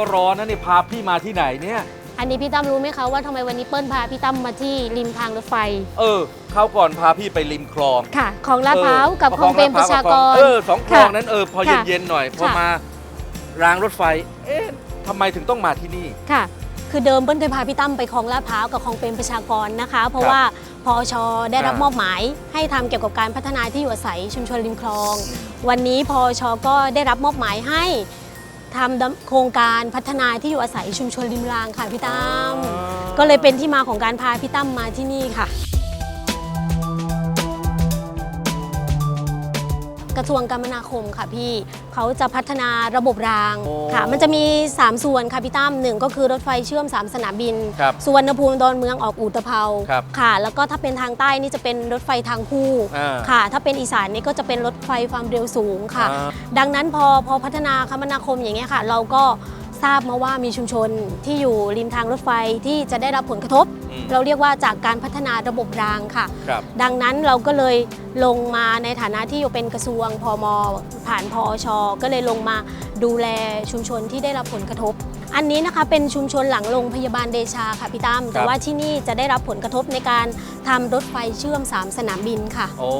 ก็ร้อนนะนี่พาพี่มาที่ไหนเนี่ย อันนี้พี่ตั้มรู้ไหมคะว่าทำไมวันนี้เปิ้ลพาพี่ตั้มมาที่ริมทางรถไฟ เออเข้าวก่อนพาพี่ไปริมคลองค่ะของลาดพร้าวเออกับคลองเปรมประชากร เออสองคลองค่ะนั้นเออพอค่ะเย็นๆหน่อยพอค่ะมารางรถไฟ เอ๊ะทำไมถึงต้องมาที่นี่ค่ะคือเดิมเปิ้ลเคยพาพี่ตั้มไปคลองลาดพร้าวกับคลองเปรมประชากรนะคะ เพราะครับว่าพอชได้รับอ่ามมอบหมายให้ทำเกี่ยวกับการพัฒนาที่อยู่อาศัยชุมชนริมคลอง วันนี้พอชก็ได้รับมอบหมายให้ ทำดำโครงการพัฒนาที่อยู่อาศัยชุมชนริมรางค่ะพี่ตั้มก็เลยเป็นที่มาของการพาพี่ตั้มมาที่นี่ค่ะ ระทรวงคมนาคมค่ะพี่เขาจะพัฒนาระบบรางโอ้ค่ะ มันจะมี 3 ส่วนค่ะพี่ตั้มหนึ่งก็คือรถไฟเชื่อม 3 สนามบินครับสุวรรณภูมิดอนเมืองออกอู่ตะเภาครับค่ะ แล้วก็ถ้าเป็นทางใต้นี่จะเป็นรถไฟทางคู่อ่าค่ะ ถ้าเป็นอีสานนี่ก็จะเป็นรถไฟความเร็วสูงค่ะอ่าดังนั้นพอพอพัฒนาคมนาคมอย่างเงี้ยค่ะ เราก็ ทราบมาว่ามีชุมชนที่อยู่ริมทางรถไฟที่จะได้รับผลกระทบ อืม เราเรียกว่าจากการพัฒนาระบบรางค่ะ ครับ ดังนั้นเราก็เลยลงมาในฐานะที่อยู่เป็นกระทรวงพมผ่านพอช ก็เลยลงมาดูแลชุมชนที่ได้รับผลกระทบ อันนี้นะคะเป็นชุมชนหลังโรงพยาบาลเดชาค่ะพี่ตั้มแต่ว่าที่นี่จะได้รับผลกระทบในการทำรถไฟเชื่อม 3 สนามบินค่ะ โอ้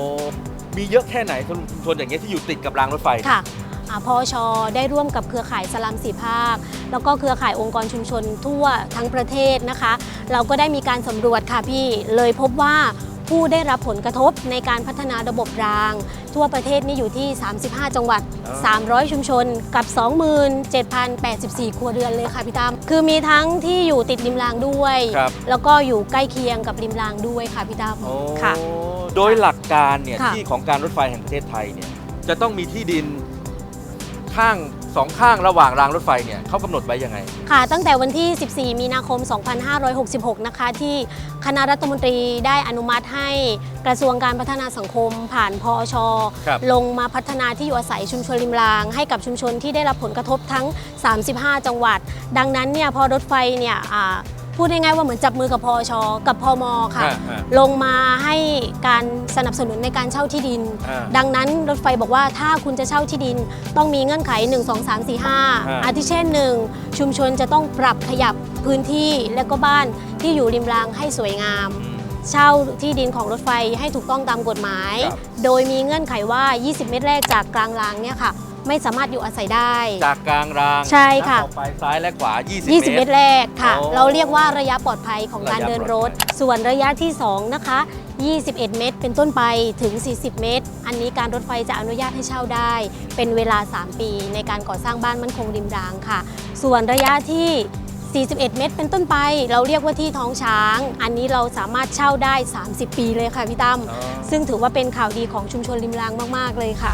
มีเยอะแค่ไหนชุมชนอย่างเงี้ยที่อยู่ติดกับรางรถไฟ ค่ะอ่า พอชได้ร่วมกับเครือข่ายสลัมสีภาค แล้วก็เครือข่ายองค์กรชุมชนทั่วทั้งประเทศนะคะ เราก็ได้มีการสำรวจค่ะพี่เลยพบว่าผู้ได้รับผลกระทบในการพัฒนาระบบราง ทั่วประเทศนี่อยู่ที่ 35 จังหวัดอ๋อ300 ชุมชนกับ 27,084 ครัวเรือนเลยค่ะพี่ตามคือมีทั้งที่อยู่ติดริมรางด้วยครับแล้วก็อยู่ใกล้เคียงกับริมรางด้วยค่ะพี่ตามโอ้ค่ะ โดยหลักการเนี่ยค่ะที่ของการรถไฟแห่งประเทศไทยเนี่ยจะต้องมีที่ดิน ข้างสองข้างระหว่างรางรถไฟเนี่ยเขากำหนดไว้ยังไง ค่ะ ตั้งแต่วันที่ 14 มีนาคม 2566 นะคะ ที่คณะรัฐมนตรีได้อนุมัติให้กระทรวงการพัฒนาสังคม ผ่านพอช ครับ ลงมาพัฒนาที่อยู่อาศัยชุมชนริมราง ให้กับชุมชนที่ได้รับผลกระทบทั้ง 35 จังหวัด ดังนั้นเนี่ยพอรถไฟเนี่ยอ่า พูดง่ายๆว่าเหมือนจับมือกับพอชกับพมค่ะ อ่าอ่าลงมาให้การสนับสนุนในการเช่าที่ดิน อ่าดังนั้นรถไฟบอกว่าถ้าคุณจะเช่าที่ดิน ต้องมีเงื่อนไข 1 2 3 4 5 อาทิเช่นหนึ่งชุมชนจะต้องปรับขยับพื้นที่และก็บ้านที่อยู่ริมรางให้สวยงามอืมเช่าที่ดินของรถไฟให้ถูกต้องตามกฎหมาย ครับ โดยมีเงื่อนไขว่า 20 เมตรแรกจากกลางรางเนี่ยค่ะ ไม่สามารถอยู่อาศัยได้ จากกลางรางใช่ค่ะแล้วต่อไปซ้ายและขวา 20 20 เมตรแรกค่ะ โอ้เราเรียกว่าระยะปลอดภัยของการระยะเดินรถปลอดภัยส่วนระยะที่2นะคะ 21 เมตร เป็นต้นไปถึง 40 เมตร อันนี้การรถไฟจะอนุญาตให้เช่าได้ เป็นเวลา 3 ปีในการก่อสร้างบ้านมั่นคงริมรางค่ะ ส่วนระยะที่ 41 เมตร เป็นต้นไป เราเรียกว่าที่ท้องช้าง อันนี้เราสามารถเช่าได้ 30 ปีเลยค่ะพี่ตั้มอ๋อซึ่งถือว่าเป็นข่าวดีของชุมชนริมรางมาก ๆ เลยค่ะ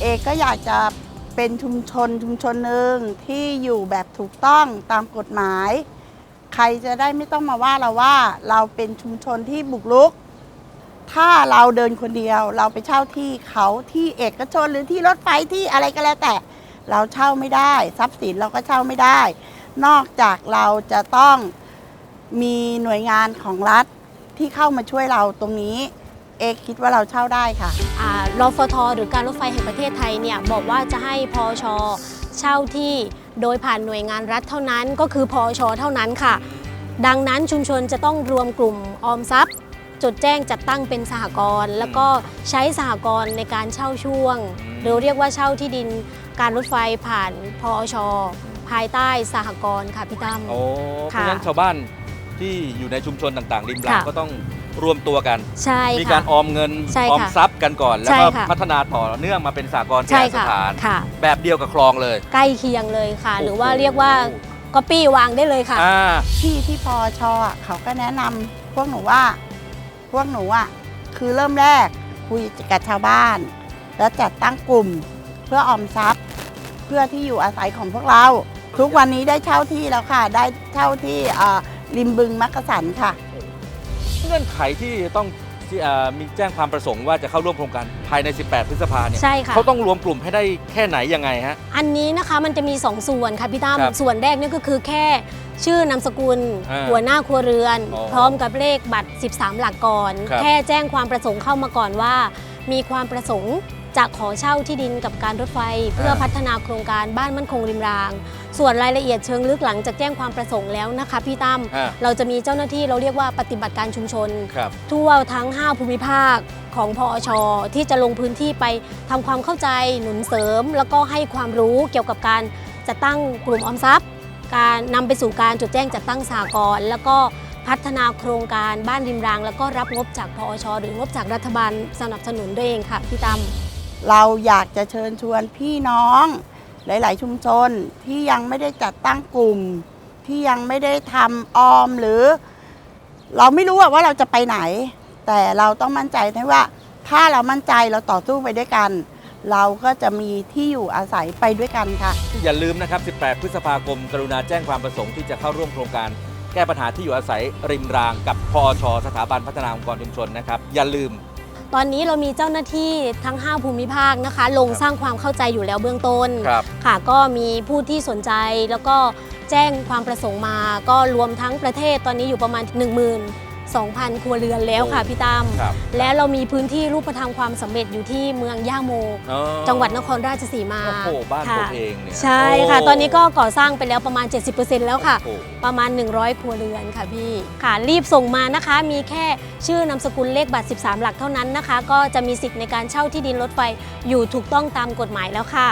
เอกก็อยากจะเป็นชุมชนชุมชนหนึ่งที่อยู่แบบถูกต้องตามกฎหมาย ใครจะได้ไม่ต้องมาว่าเราว่าเราเป็นชุมชนที่บุกรุก ถ้าเราเดินคนเดียว เราไปเช่าที่เขาที่เอกชนหรือที่รถไฟที่อะไรก็แล้วแต่ เราเช่าไม่ได้ ทรัพย์สินเราก็เช่าไม่ได้ นอกจากเราจะต้องมีหน่วยงานของรัฐที่เข้ามาช่วยเราตรงนี้ เอกคิดว่าเราเช่าได้ค่ะ รฟท หรือการรถไฟแห่งประเทศไทยเนี่ยบอกว่าจะให้พอชเช่าที่โดยผ่านหน่วยงานรัฐเท่านั้นก็คือพอชเท่านั้นค่ะ ดังนั้นชุมชนจะต้องรวมกลุ่มออมทรัพย์ จดแจ้งจัดตั้งเป็นสหกรณ์แล้วก็ใช้สหกรณ์ในการเช่าช่วง หรือเรียกว่าเช่าที่ดินการรถไฟผ่านพอชภายใต้สหกรณ์ค่ะพี่ตั้มโอ้เพค่ะราะฉะนั้นชาวบ้านที่อยู่ในชุมชนต่างๆริมรางค่ะก็ต้อง รวมตัวกัน ใช่มีค่ะการออมเงินใช่ออมค่ะทรัพย์กันก่อน แล้วใช่ก็ค่ะพัฒนาต่อเนื่องมาเป็นสากลใช่สค่ะถาน ค่ะ แบบเดียวกับคลองเลย ใกล้เคียงเลยค่ะ หรือว่าโอ้โหเรียกว่าก๊อปปี้วางได้เลยค่ะ อ่าที่ที่พอชออะเขาก็แนะนำพวกหนูว่า พวกหนูอะคือเริ่มแรกคุยกับชาวบ้าน แล้วจัดตั้งกลุ่มเพื่อออมทรัพย์ เพื่อที่อยู่อาศัยของพวกเรา ทุกวันนี้ได้เช่าที่แล้วค่ะ ได้เช่าที่เอ่อริมบึงมักกะสันค่ะเงื่อนไขที่ต้องที่อ่ามีแจ้งความประสงค์ว่าจะเข้าร่วมโครงการภายใน 18 พฤษภาเนี่ยใช่ค่ะ เขาต้องรวมกลุ่มให้ได้แค่ไหนยังไงฮะ อันนี้นะคะมันจะมี 2 ส่วนค่ะพี่ตั้มครับส่วนแรกนี่ก็คือแค่ชื่อนามสกุล อ่าหัวหน้าครัวเรือน อ๋อพร้อมกับเลขบัตร 13 หลักก่อน ครับแค่แจ้งความประสงค์เข้ามาก่อนว่า มีความประสงค์ จะขอเช่าที่ดินกับการรถไฟ เพื่อพัฒนาโครงการบ้านมั่นคงริมราง ส่วนรายละเอียดเชิงลึกหลังจากแจ้งความประสงค์แล้วนะคะพี่ตั้มอ่า เราจะมีเจ้าหน้าที่เราเรียกว่าปฏิบัติการชุมชน ครับ ทั่วทั้ง 5 ภูมิภาคของพอช ที่จะลงพื้นที่ไปทำความเข้าใจหนุนเสริม แล้วก็ให้ความรู้เกี่ยวกับการจัดตั้งกลุ่มออมทรัพย์ การนำไปสู่การจดแจ้งจัดตั้งสากลแล้วก็พัฒนาโครงการบ้านริมราง แล้วก็รับงบจากพอช หรืองบจากรัฐบาลสนับสนุนด้วยเองค่ะพี่ตั้ม เราอยากจะเชิญชวนพี่น้องหลาย ๆ ชุมชนที่ยังไม่ได้จัดตั้งกลุ่ม ที่ยังไม่ได้ทำออมหรือ เราไม่รู้ว่าเราจะไปไหน แต่เราต้องมั่นใจนะว่า ถ้าเรามั่นใจเราต่อสู้ไปด้วยกัน เราก็จะมีที่อยู่อาศัยไปด้วยกันค่ะ อย่าลืมนะครับ 18 พฤษภาคม กรุณาแจ้งความประสงค์ที่จะเข้าร่วมโครงการ แก้ปัญหาที่อยู่อาศัยริมรางกับพอชสถาบันพัฒนาองค์กรชุมชนนะครับ อย่าลืม ตอนนี้เรามีเจ้าหน้าที่ทั้ง 5 ภูมิภาคนะคะ ลงครับสร้างความเข้าใจอยู่แล้วเบื้องต้นครับค่ะ ก็มีผู้ที่สนใจแล้วก็แจ้งความประสงค์มา ก็รวมทั้งประเทศตอนนี้อยู่ประมาณ 12,000 ครัวเรือนแล้วค่ะพี่ตั้มครับและเรามีพื้นที่รูปธรรมความสำเร็จอยู่ที่เมืองย่าโม อ๋อจังหวัดนครราชสีมาโอ้โหบ้านผค่ะมเองเนี่ยใช่ค่ะ ตอนนี้ก็ก่อสร้างไปแล้วประมาณ 70%แล้วค่ะ โอ้โห ประมาณ 100 ครัวเรือนค่ะพี่ ค่ะ รีบส่งมานะคะ มีแค่ชื่อนามสกุลเลขบัตร 13 หลักเท่านั้นนะคะ ก็จะมีสิทธิ์ในการเช่าที่ดินรถไฟอยู่ถูกต้องตามกฎหมายแล้วค่ะ